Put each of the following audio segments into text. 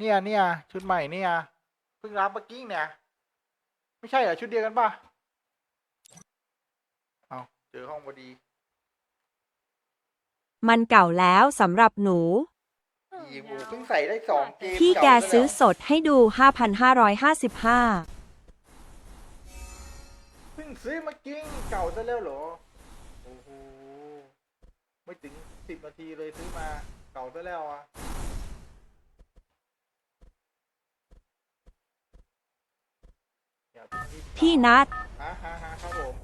เนี่ยเนี่ยชุดใหม่เนี่ยเพิ่งรับเมื่อกี้เนี่ย ไม่ใช่เหรอชุดเดียวกันป่ะเอาเจอห้องพอดี มันเก่าแล้วสำหรับหนู อีโหเพิ่งใส่ได้สองเกมพี่แกเาซะซื้อล้วสดให้ดู 5,555 เพิ่งซื้อเมื่อกี้เก่าซะแล้วเหรอโอ้โหไม่ถึงสิบนาทีเลยซื้อมาเก่าซะแล้วอะอย่าเพิ่งรีบพี่นัดฮะฮะฮะครับผม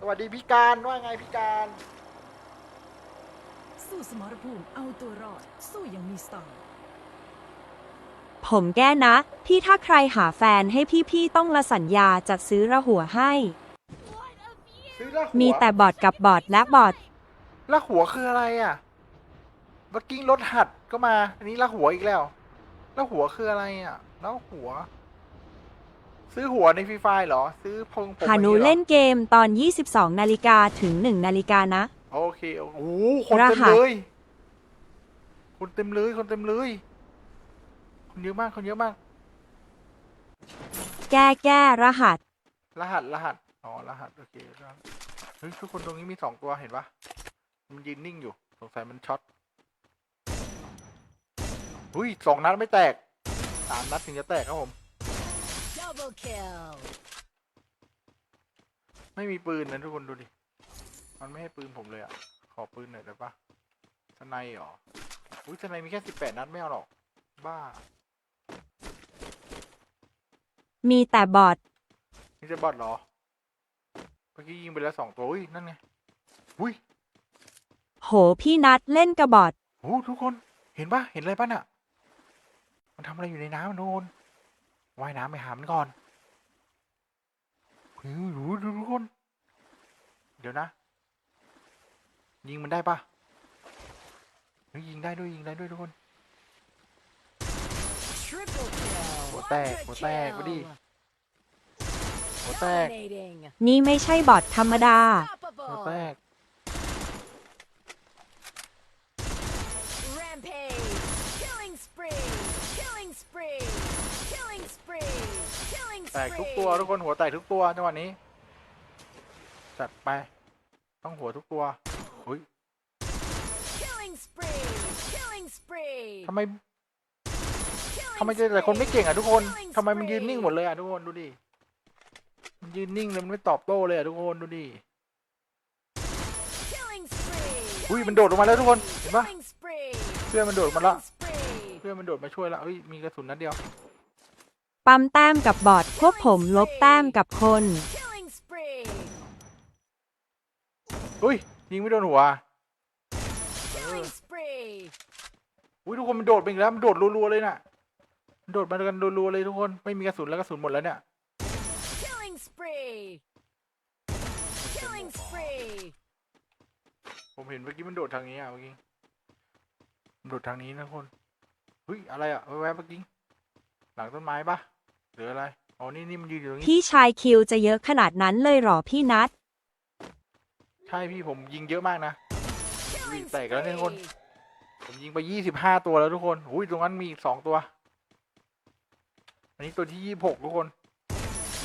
สวัสดีพี่การว่าไงพี่การ สู้สมรภูมิเอาตัวรอด สู้อยังมีสไตล์ผมแก้นะ พี่ถ้าใครหาแฟนให้พี่ๆต้องละสัญญาจะซื้อระหัวให้ ซื้อละหัวมีแต่บอดกับบอดและบอด ละหัวคืออะไรอะเมื่อกี้รถหัดก็มา อันนี้ละหัวอีกแล้วละหัวคืออะไรอะละหัว ซื้อหัวในฟรีไฟเหรอ ซื้อพงผมหาหนูอย่งเล่นหรอเกมตอน 22 นาฬิกาถึง 1 นาฬิกานะ โอเค โอ้โหคนเต็มรหัสเลย คนเต็มเลย คนเต็มเลย คนเยอะมาก คนเยอะมาก แก้แก้รหัส รหัส รหัส อ๋อ รหัส โอเครหัสเฮ้ยทุกคนตรงนี้มีสองตัวเห็นปะมันยืนนิ่งอยู่ สงสัยมันช็อตอุ้ยสองนัดไม่แตกสามนัดถึงจะแตกครับผม Double kill ไม่มีปืนนะทุกคนดูดิ มันไม่ให้ปืนผมเลยอะ ขอปืนหน่อยได้ปะสไนเหรอ อุ้ยสไนมีแค่สิบแปดนัดไม่เอาหรอก บ้า มีแต่บอดนี่จะบอดเหรอ เมื่อกี้ยิงไปแล้วสองตัว อุ้ย นั่นไง อุ้ยโหพี่นัดเล่นกระบอดโอ้ทุกคน เห็นปะเห็นอะไรปะน่ะ มันทำอะไรอยู่ในน้ำโน่น ว่ายน้ำไปหามันก่อนเฮ้ยดูดูทุกคน เดี๋ยวนะ ยิงมันได้ปะเฮ้ยยิงได้ด้วยยิงได้ด้วยทุกคน Triple kill หัวแตกหัวแตกมาดิหัวแตก Dominating นี่ไม่ใช่บอดธรรมดาหัวแต Unstoppable ก Rampage Killing spree Killing spree Killing spree Killing แตกทุก spree ตัวทุกคนหัวแตกทุกตัวจังหวะนี้ จัดไป ต้องหัวทุกตัวเฮ้ย Killing spree Killing spree ทำไม Killing ทำไมเจอแต่คนไม่เก่งอะทุกคน Killing ทำไมมันยืน spree นิ่งหมดเลยอะทุกคนดูดิมันยืนนิ่งเลยมันไม่ตอบโต้เลยอะทุกคนดูดิ Killing spree อุ้ยมันโดดลงมาแล้วทุกคนเห็นปะ Killing spree เพื่อนมันโดดมาละ Killing spree เพื่อนมันโดดมาช่วยละเฮ้ยมีกระสุนนัดเดียว ปั๊มแต้มกับบอดพวกผมลบแต้มกับคน อุ้ยยิงไม่โดนหัว อุ้ยทุกคนมันโดดไปอีกแล้วมันโดดรัวๆเลยน่ะมันโดดมากันรัวๆเลยทุกคนไม่มีกระสุนแล้วกระสุนหมดแล้วเนี่ย Killing spree Killing spree ผมเห็นเมื่อกี้มันโดดทางนี้อะเมื่อกี้โดดทางนี้นะทุกคนเฮ้ยอะไรอะแวบๆเมื่อกี้หลังต้นไม้ปะ หรืออะไร อ๋อ นี่นี่มันยืนอยู่ตรงนี้ พี่ชายคิวจะเยอะขนาดนั้นเลยเหรอพี่นัดใช่พี่ผมยิงเยอะมากนะ Killing แตกแล้วเนี่ยทุกคน spree ผมยิงไปยี่สิบห้าตัวแล้วทุกคน อุ้ยตรงนั้นมีอีกสองตัว อันนี้ตัวที่ยี่หกทุกคน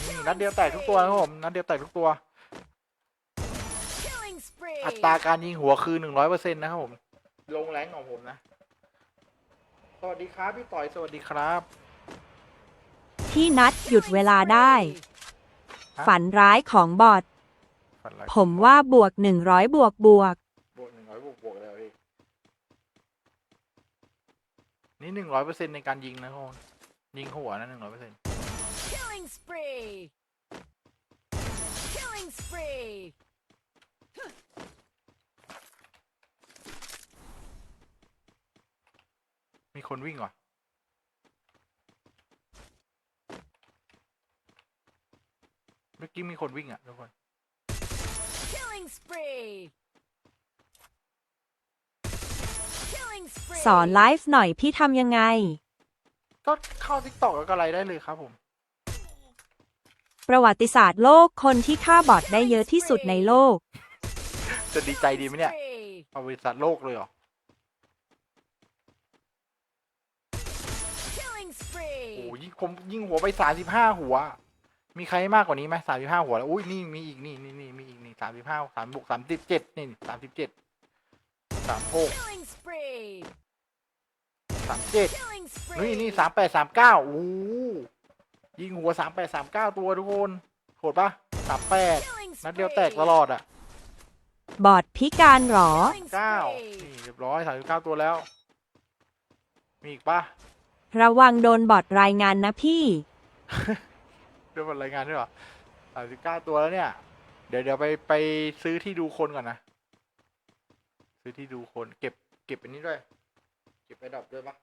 นี่นัดเดียวแตกทุกตัวนะครับผม นัดเดียวแตกทุกตัว Killing spree อัตราการยิงหัวคือหนึ่งร้อยเปอร์เซ็นต์นะครับผม ลงแรงของผมนะ สวัสดีครับพี่ต่อย สวัสดีครับ พี่นัดหยุดเวลาได้ฮะฝันร้ายของบอด ฝันอะไรผมว่าบวก100บวกบวก บวกหนึ่งร้อยบวกบวกแล้วพี่นี่หนึ่งร้อยเปอร์เซ็นต์ในการยิงนะครับผมยิงหัวนะหนึ่งร้อยเปอร์เซ็นต์ Killing spree Killing spree มีคนวิ่งว่ะเมื่อกี้มีคนวิ่งอะทุกคน Killing spree Killing spree สอนไลฟ์หน่อยพี่ทำยังไง ก็เข้าทิกตอกกับอะไรได้เลยครับผม ประวัติศาสตร์โลกคนที่ฆ่าบอดได้เยอะที่สุดในโลก จะดีใจดีไหมเนี่ย Spree เอาบริษัทโลกเลยเหรอโอ้ spree. ยิงผมยิงหัวไปสามสิบห้าหัว มีใครมากกว่านี้ไหมสามสิบห้าหัวแล้วอุ้ยนี่มีอีกนี่นี่นี่มีอีกนี่สามสิบห้าสามบวกสามสิบเจ็ดนี่สามสิบเจ็ดสามหก Killing spree. สามเจ็ด Killing นี่ spree. นี่สามแปดสามเก้าโอ้ยิงหัวสามแปดสามเก้าตัวทุกคนโหดปะสามแปด Killing นัดเดียวแตก spree. ตลอดอะ บอดพิการหรอ Killing เก้า spree. นี่เรียบร้อยสามสิบเก้าตัวแล้ว มีอีกปะระวังโดนบอดรายงานนะพี่ เรื่องรายงานด้วยเหรอสามสิบเก้าตัวแล้วเนี่ย เดี๋ยวเดี๋ยวไปไปซื้อที่ดูคนก่อนนะ ซื้อที่ดูคน เก็บเก็บอันนี้ด้วย เก็บไอ้ดอกด้วยปะ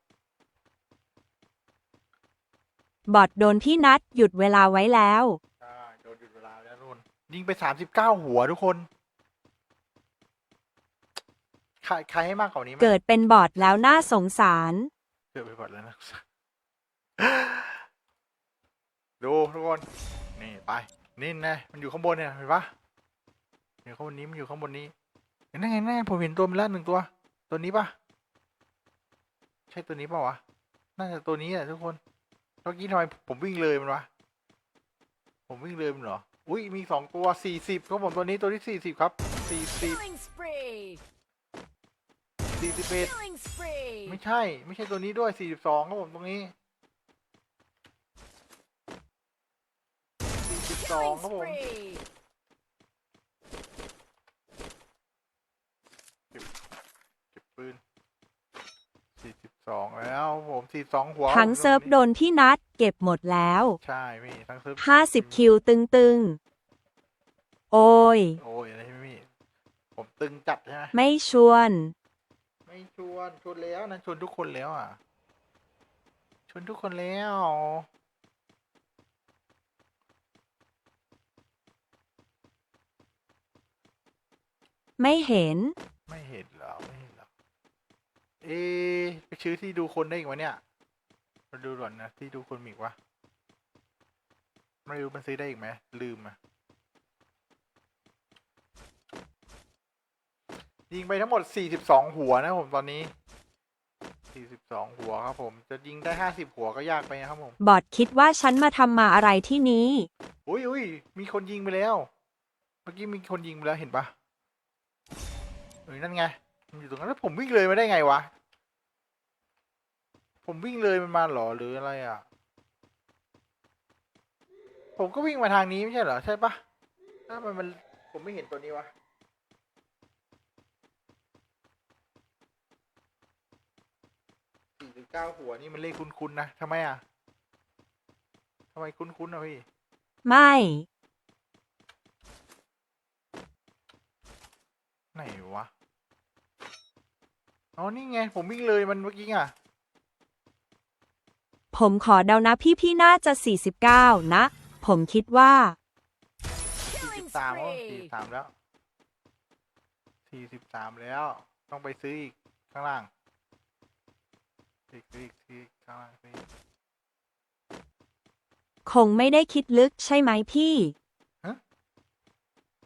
บอดโดนพี่นัดหยุดเวลาไว้แล้ว ใช่โดนหยุดเวลาแล้วนู่น ยิงไปสามสิบเก้าหัวทุกคนใครใครให้มากกว่านี้ไหมเกิดเป็นบอดแล้วน่าสงสาร เกิดไปหมดแล้วนะ ดูทุกคน นี่ไป นี่ไงมันอยู่ข้างบนเนี่ยเห็นปะอยู่ข้างบนนี้มันอยู่ข้างบนนี้เห็นได้ไงแน่ผมเห็นตัวมันแล้วหนึ่งตัว ตัวนี้ปะใช่ตัวนี้ปะวะ น่าจะตัวนี้แหละทุกคนเมื่อกี้ทำไมผมวิ่งเลยมันวะ ผมวิ่งเลยมันเหรอ อุ้ยมีสองตัวสี่สิบครับผมตัวนี้ตัวที่สี่สิบครับสี่สิบ Killing spree. สี่สิบเอ็ด Killing spree. ไม่ใช่ ไม่ใช่ตัวนี้ด้วยสี่สิบสองครับผมตรงนี้ สี่สิบสอง Killing ครับผม spree. เก็บปืนสี่สิบสองแล้วครับผมสี่สองหัวทั้งเซิร์ฟโดนพี่นัดเก็บหมดแล้ว ใช่พี่ทั้งเซิร์ฟ50คิวตึงๆโอ้ย โอ้ยอะไรไม่มีผมตึงจัดใช่ไหมไม่ชวน ไม่ชวนชวนแล้วนะชวนทุกคนแล้วอะชวนทุกคนแล้ว ไม่เห็น ไม่เห็นเหรอไม่เห็นเหรอเอ๊ะไปซื้อที่ดูคนได้อีกวะเนี่ยมาดูก่อนนะที่ดูคนมีอีกวะไม่รู้มันซื้อได้อีกไหมลืมอะยิงไปทั้งหมด 42 หัวนะผมตอนนี้ 42 หัวครับผม จะยิงได้ 50 หัวก็ยากไปนะครับผม บอดคิดว่าฉันมาทำมาอะไรที่นี้ อุ้ยอุ้ยมีคนยิงไปแล้ว เมื่อกี้มีคนยิงไปแล้วเห็นปะ เอ้ยนั่นไงมันอยู่ตรงนั้นแล้วผมวิ่งเลยมาได้ไงวะ ผมวิ่งเลยมันมาเหรอหรืออะไรอะ ผมก็วิ่งมาทางนี้ไม่ใช่เหรอใช่ปะถ้ามันมันผมไม่เห็นตัวนี้วะสี่สิบเก้าหัวนี่มันเลขคุ้นๆนะทำไมอะทำไมคุ้นๆอะพี่ ไม่ ไหนวะ อ๋อนี่ไง ผมวิ่งเลยมันเมื่อกี้อะ ผมขอเดานะพี่พี่ๆน่าจะ 49 นะ ผมคิดว่าสี่สิ Killing บสามแล้วสี่ spree. สิบสามแล้วสี่สิบสามแล้ว ต้องไปซื้ออีกข้างล่างอีกซื้ออีกซื้ออีกข้างล่างซื้ออีก คงไม่ได้คิดลึกใช่ไหมพี่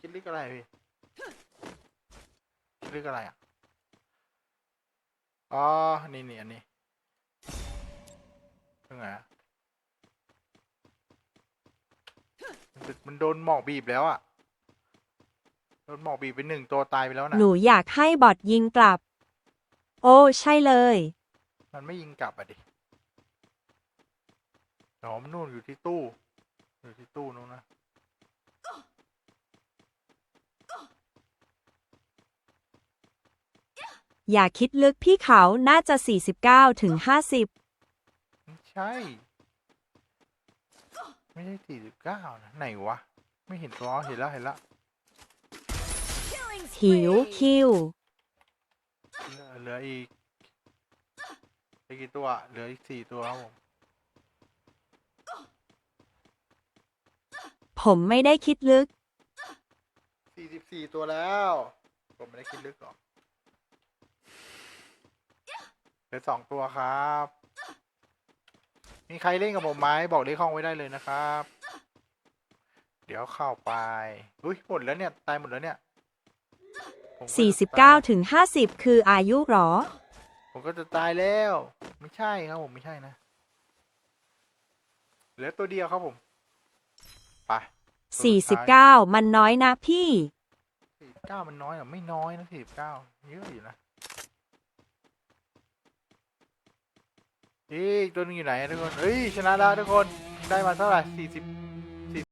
คิดลึกอะไรพี่ คิดลึกอะไรอะ อ๋อ นี่นี่อันนี้ตรงไหนอะมันมันโดนหมอกบีบแล้วอะโดนหมอกบีบไปหนึ่งตัวตายไปแล้วนะ หนูอยากให้บอดยิงกลับ โอ้ใช่เลย มันไม่ยิงกลับอะดิอ๋อมันนู่นอยู่ที่ตู้ อยู่ที่ตู้นู้นนะ อย่าคิดลึกพี่เขาน่าจะ 49ถึง50 ไม่ใช่ ไม่ใช่สี่สิบเก้านะไหนวะ ไม่เห็นตัวอ๋อเห็นแล้วเห็นแล้ว Killing หิว spree. คิว เหลือเหลืออีกเหลือกี่ตัว เหลืออีกสี่ตัวครับผมผมไม่ได้คิดลึก สี่สิบสี่ตัวแล้ว ผมไม่ได้คิดลึกหรอกเห ลือสองตัวครับ มีใครเล่นกับผมไหมบอกเลขห้องไว้ได้เลยนะครับ เดี๋ยวเข้าไป อุ้ยหมดแล้วเนี่ย ตายหมดแล้วเนี่ยผมก็จะตาย49ถึง50 คืออายุหรอ ผมก็จะตายแล้ว ไม่ใช่ครับผมไม่ใช่นะเหลือตัวเดียวครับผมไป49 มันน้อยนะพี่ สี่เก้ามันน้อยเหรอไม่น้อยนะสี่เก้าเยอะอยู่นะ อีกตัวนึงอยู่ไหนทุกคนเอ้ยชนะแล้วทุกคนได้มาเท่าไหร่สี่สิบ